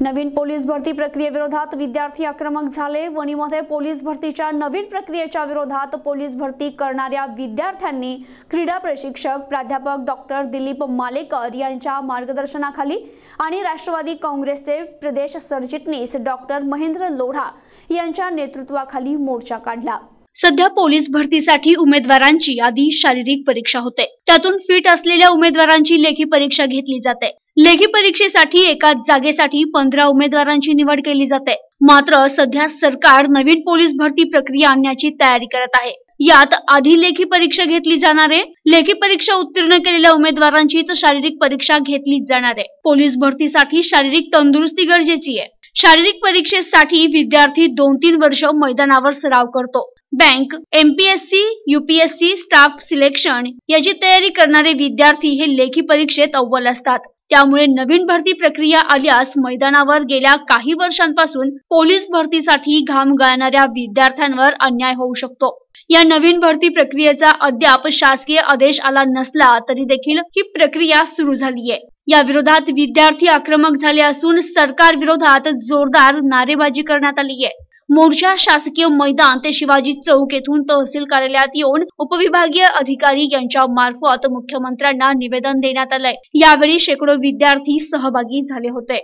नवीन police भरती प्रक्रियेविरोधात विद्यार्थी आक्रमक झाले. वणीमध्ये पोलीस भरतीच्या नवीन प्रक्रियेच्या विरोधात पोलीस भरती करणाऱ्या विद्यार्थ्यांनी क्रीडा प्रशिक्षक प्राध्यापक डॉक्टर दिलीप मालेकर यांच्या मार्गदर्शनाखाली आणि राष्ट्रवादी काँग्रेसचे प्रदेश सरचिटणीस डॉक्टर महेंद्र लोढा यांच्या नेतृत्वाखाली मोर्चा काढला. सध्या पोलीस भरतीसाठी उमेदवारांची आधी शारीरिक परीक्षा होते. त्यातून फिट असलेल्या उमेदवारांची लेखी परीक्षा घेतली जाते. लेखी परीक्षेसाठी एका जागेसाठी पंधरा उमेदवारांची निवड केली जाते. मात्र सध्या सरकार नवीन पोलीस भरती प्रक्रिया आणण्याची तयारी करत आहे. यात आधी लेखी परीक्षा घेतली जाणार आहे लेखी परीक्षा उत्तीर्ण केलेल्या उमेदवारांचीच शारीरिक परीक्षा घेतली जाणार. आहे पोलीस भरतीसाठी शारीरिक तंदुरुस्ती गरजेची आहे. शारीरिक परीक्षेसाठी विद्यार्थी दोन तीन वर्ष मैदानावर सराव करतो. Bank MPSC UPSC staff selection याची तयारी करणारे विद्यार्थी हे लेखी परीक्षेत अव्वल असतात. त्यामुळे नवीन भरती प्रक्रिया आल्यास मैदानावर गेल्या काही वर्षांपासून पोलीस भरतीसाठी घाम गाळणाऱ्या विद्यार्थ्यांवर अन्याय होऊ शकतो. या नवीन भरती प्रक्रियेचा अद्याप शासकीय आदेश आला नसला तरी देखील ही प्रक्रिया सुरू झाली आहे या विरोधात विद्यार्थी आक्रमक झाले असून सरकार विरोधात जोरदार नारेबाजी करण्यात आली आहे मोर्चा शासकीय मैदान ते शिवाजी चौक येथून तहसील कार्यालयात येऊन उपविभागीय अधिकारी यांच्या मार्फत मुख्यमंत्र्यांना निवेदन देण्यात आलंय. यावेळी शेकडो विद्यार्थी सहभागी झाले होते.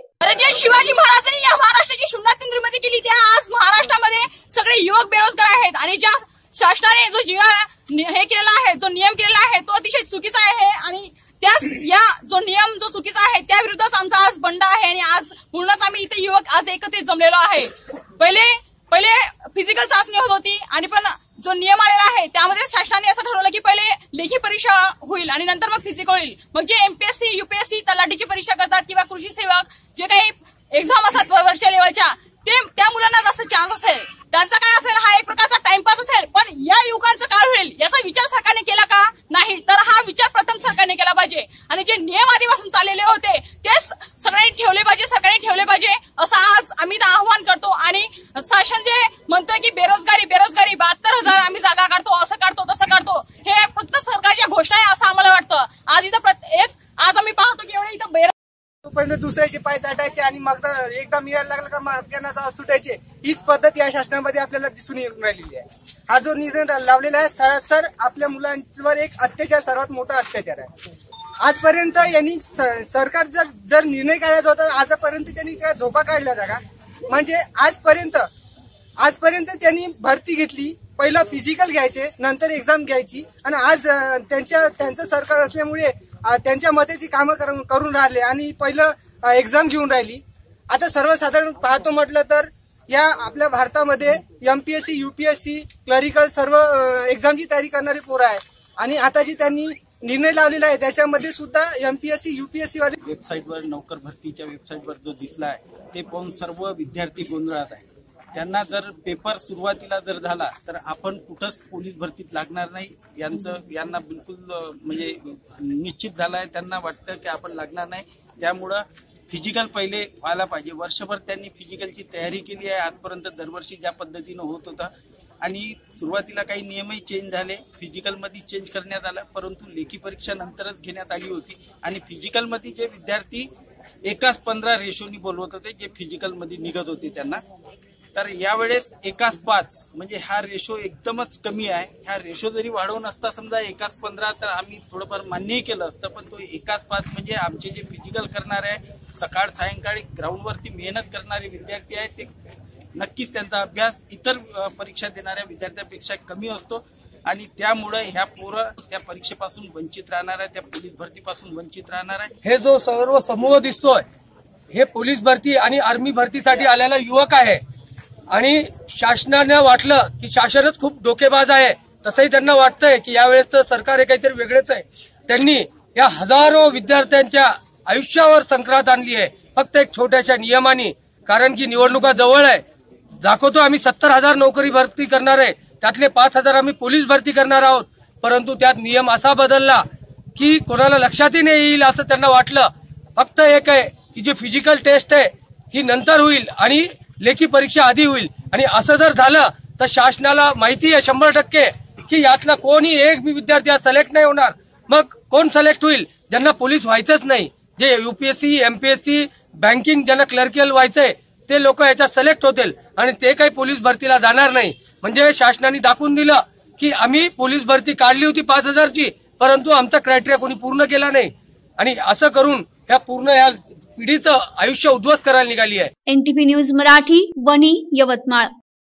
शिवाजी महाराजांनी या महाराष्ट्राची शून्यातून निर्मिती केली त्या आज महाराष्ट्रामध्ये सगळे युवक बेरोजगार आहेत आणि ज्या शासनाने जो जीवा हे केलेला आहे जो नियम केलेला आहे तो अतिशय चुकीचा आहे आणि त्यास या जो नियम जो चुकीचा आहे त्या विरुद्धच आमचा आज बंड आहे आणि आज पूर्णच आम्ही इथे युवक आज एकत्रित जमलेलो आहे. पहिले पहिले फिजिकल चाचणी होत होती आणि पण जो नियम आलेला आहे त्यामध्ये शासनाने असं ठरवलं की पहिले लेखी परीक्षा होईल आणि नंतर मग फिजिकल होईल मग जे एमपीएससी युपीएससी तलाठीची परीक्षा करतात किंवा कृषी सेवक जे काही एक्झाम असतात वरच्या लेवलच्या ते त्या मुलांना जास्त चान्स असेल. त्यांचा काय असेल? हा एक प्रकारचा टाइमपास असेल. पण या युवकांचं काय होईल? याचा विचार सरकारने केला का? नाही. तर हा विचार प्रथम सरकारने केला पाहिजे. आणि जे नियम आधीपासून चाललेले होते तेच सगळ्यांनी ठेवले पाहिजे सरकारने ठेवले पाहिजे. असं आज आम्ही आव्हान करतो. आणि शासन जे म्हणतोय की बेरोजगारी बेरोजगारी बहात्तर हजार आम्ही जागा काढतो असं काढतो तसं काढतो हे फक्त सरकारच्या घोषणा आहे असं आम्हाला वाटतं आज इथं एक आज आम्ही पाहतो की एवढं इथं बेरोजगार तोपर्यंत दुसऱ्याचे पाय चाटायचे आणि मग एकदा मिळायला लागलं का मागच्यांना सुटायचे. हीच पद्धत या शासनामध्ये आपल्याला दिसून येऊन राहिलेली आहे. हा जो निर्णय लावलेला आहे सरासर आपल्या मुलांवर एक अत्याचार सर्वात मोठा अत्याचार आहे. आजपर्यंत यांनी सरकार जर जर निर्णय काढायचा होता आजपर्यंत त्यांनी काय झोपा काढल्या जागा? म्हणजे आजपर्यंत आजपर्यंत त्यांनी भरती घेतली पहिलं फिजिकल घ्यायचे नंतर एक्झाम घ्यायची आणि आज त्यांच्या त्यांचं सरकार असल्यामुळे त्यांच्या मतेची कामं करून राहिले आणि पहिलं एक्झाम घेऊन राहिली. आता सर्वसाधारण पाहतो म्हटलं तर या आपल्या भारतामध्ये एमपीएससी युपीएससी क्लरिकल सर्व एक्झामची तयारी करणारे पोरं आहे आणि आता जी त्यांनी निर्णय लावलेला आहे त्याच्यामध्ये सुद्धा एमपीएससी युपीएससी वाले वेबसाईटवर नोकर भरतीच्या वेबसाईटवर जो दिसला आहे ते पाहून सर्व विद्यार्थी गोंधळात आहे त्यांना जर पेपर सुरुवातीला जर झाला तर आपण कुठंच पोलीस भरतीत लागणार नाही. यांचं यांना बिलकुल म्हणजे निश्चित झालं आहे त्यांना वाटतं की आपण लागणार नाही. त्यामुळं फिजिकल पहिले व्हायला पाहिजे. वर्षभर त्यांनी फिजिकलची तयारी केली आहे. आजपर्यंत दरवर्षी ज्या पद्धतीनं होत होता. आणि सुरुवातीला काही नियमही चेंज झाले. फिजिकलमध्ये चेंज करण्यात आला. परंतु लेखी परीक्षा नंतरच घेण्यात आली होती. आणि फिजिकलमध्ये जे विद्यार्थी एकाच पंधरा रेशोनी बोलवत होते जे फिजिकलमध्ये निघत होते त्यांना. तर यावेळेस एकाच पाच म्हणजे हा रेशो एकदमच कमी आहे. हा रेशो जरी वाढवून असता समजा एकाच पंधरा तर आम्ही थोडंफार मान्यही केलं असतं. पण तो एकाच पाच म्हणजे आमचे जे फिजिकल करणारे आहे सकाळ सायंकाळी ग्राउंडवरती मेहनत करणारे विद्यार्थी आहेत. ते नक्कीच त्यांचा अभ्यास इतर परीक्षा देणाऱ्या विद्यार्थ्यांपेक्षा कमी असतो. आणि त्यामुळे ह्या पोरं त्या परीक्षेपासून वंचित राहणार आहे त्या पोलीस भरतीपासून वंचित राहणार आहे हे जो सर्व समूह दिसतोय हे पोलीस भरती आणि आर्मी भरतीसाठी आलेला युवक आहे. आणि शासनानं वाटलं की शासनच खूप डोकेबाज आहे. तसंही त्यांना वाटतंय की यावेळेस तर सरकार हे काहीतरी वेगळेच आहे. त्यांनी या हजारो विद्यार्थ्यांच्या आयुष्यावर संक्रांत आणली आहे. फक्त एक छोट्याशा नियमाने कारण की निवडणुका जवळ आहे. दाखवतो आम्ही सत्तर हजार नोकरी भरती करणार आहे. त्यातले पाच हजार आम्ही पोलीस भरती करणार आहोत. परंतु त्यात नियम असा बदलला की कोणाला लक्षातही नाही येईल असं त्यांना वाटलं. फक्त एक आहे की जी फिजिकल टेस्ट आहे ही नंतर होईल आणि लेखी परीक्षा आधी होईल. आणि असं जर झालं तर शासनाला माहिती आहे शंभर टक्के की यातला कोणी एक विद्यार्थी आज सिलेक्ट नाही होणार. मग कोण सिलेक्ट होईल? ज्यांना पोलीस व्हायचंच नाही. जे युपीएससी एमपीएससी बँकिंग ज्यांना क्लर्कियल व्हायचंय ते लोक याच्यात सिलेक्ट होतील. आणि ते काही पोलीस भरतीला जाणार नाही. म्हणजे शासनाने दाखवून दिलं की आम्ही पोलीस भरती काढली होती पाच हजारची परंतु आमचा क्रायटेरिया कोणी पूर्ण केला नाही. आणि असं करून ह्या पूर्ण या पिढीचं आयुष्य उद्ध्वस्त करायला निघाली आहे. NTP news Marathi Wani Yavatmal.